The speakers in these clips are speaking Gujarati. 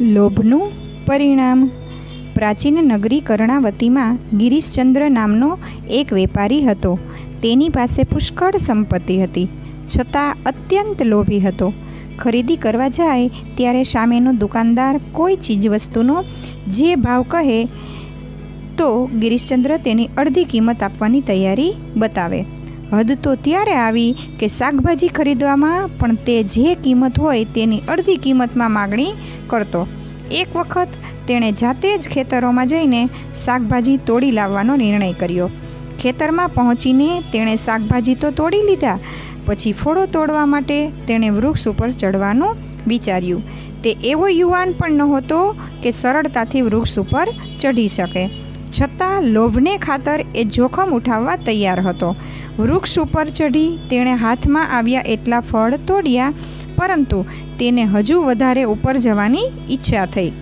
લોભનું પરિણામ. પ્રાચીન નગરી કર્ણાવતીમાં ગિરીશચંદ્ર નામનો એક વેપારી હતો. તેની પાસે પુષ્કળ સંપત્તિ હતી, છતાં અત્યંત લોભી હતો. ખરીદી કરવા જાય ત્યારે સામેનો દુકાનદાર કોઈ ચીજવસ્તુનો જે ભાવ કહે તો ગિરીશચંદ્ર તેની અડધી કિંમત આપવાની તૈયારી બતાવે. હદ તો ત્યારે આવી કે શાકભાજી ખરીદવામાં પણ તે જે કિંમત હોય તેની અડધી કિંમતમાં માગણી કરતો. એક વખત તેણે જાતે જ ખેતરોમાં જઈને શાકભાજી તોડી લાવવાનો નિર્ણય કર્યો. ખેતરમાં પહોંચીને તેણે શાકભાજી તો તોડી લીધા, પછી ફળો તોડવા માટે તેણે વૃક્ષ ઉપર ચડવાનું વિચાર્યું. તે એવો યુવાન પણ નહોતો કે સરળતાથી વૃક્ષ ઉપર ચઢી શકે. છતાં લોભને ખાતર એ જોખમ ઉઠાવવા તૈયાર હતો. વૃક્ષ ઉપર ચઢી તેણે હાથમાં આવ્યા એટલા ફળ તોડ્યા, પરંતુ તેને હજુ વધારે ઉપર જવાની ઈચ્છા થઈ.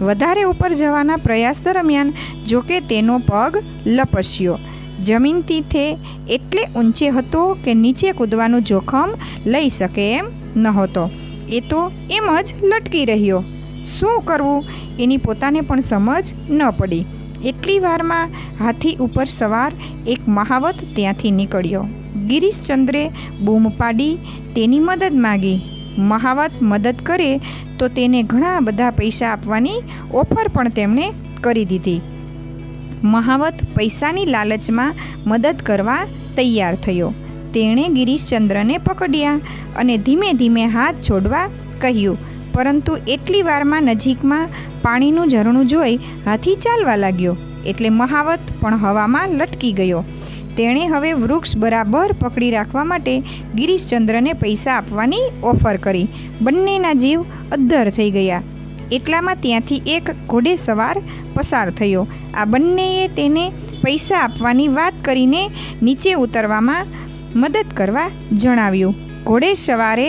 વધારે ઉપર જવાના પ્રયાસ દરમિયાન જોકે તેનો પગ લપસ્યો. જમીનથી તે એટલે ઊંચે હતો કે નીચે કૂદવાનું જોખમ લઈ શકે એમ નહોતો. એ તો એમ જ લટકી રહ્યો. શું કરવું? એની પોતાને પણ સમજ ન પડી. એટલી વારમાં હાથી ઉપર સવાર એક મહાવત ત્યાંથી નીકળ્યો. ગિરીશચંદ્રે બૂમ પાડી, તેની મદદ માગી. મહાવત મદદ કરે તો તેને ઘણા બધા પૈસા આપવાની ઓફર પણ તેમણે કરી દીધી. મહાવત પૈસાની લાલચમાં મદદ કરવા તૈયાર થયો. તેણે ગિરીશચંદ્રને પકડ્યા અને ધીમે ધીમે હાથ છોડવા કહ્યું પરંતુ એટલી વારમાં નજીકમાં પાણીનું ઝરણું જોઈ હાથી ચાલવા લાગ્યો. એટલે મહાવત પણ હવામાં લટકી ગયો. તેણે હવે વૃક્ષ બરાબર પકડી રાખવા માટે ગિરીશચંદ્રને પૈસા આપવાની ઓફર કરી. બંનેના જીવ અદ્ધર થઈ ગયા. એટલામાં ત્યાંથી એક ઘોડેસવાર પસાર થયો. આ બંનેએ તેને પૈસા આપવાની વાત કરીને નીચે ઉતરવામાં મદદ કરવા જણાવ્યું. ઘોડેસવારે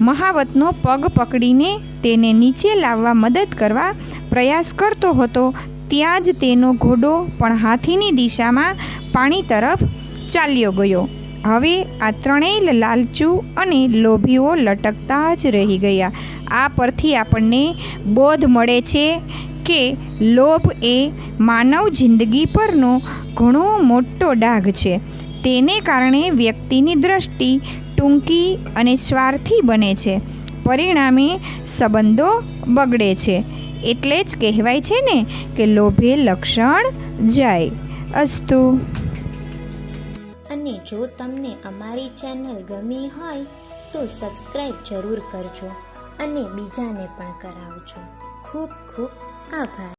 મહાવતનો પગ પકડીને તેને નીચે લાવવા મદદ કરવા પ્રયાસ કરતો હતો. ત્યાં જ તેનો ઘોડો પણ હાથીની દિશામાં પાણી તરફ ચાલ્યો ગયો. હવે આ ત્રણેય લાલચુ અને લોભીઓ લટકતા જ રહી ગયા. આ પરથી આપણને બોધ મળે છે કે લોભ એ માનવ જિંદગી પરનો ઘણો મોટો ડાઘ છે. તેને કારણે વ્યક્તિની દ્રષ્ટિ ટૂંકી અને સ્વાર્થી બને છે. પરિણામે સંબંધો બગડે છે. એટલે જ કહેવાય છે ને કે લોભે લક્ષણ જાય. અસ્તુ. અને જો તમને અમારી ચેનલ ગમી હોય તો સબસ્ક્રાઈબ જરૂર કરજો અને બીજાને પણ કરાવજો. ખૂબ ખૂબ આભાર.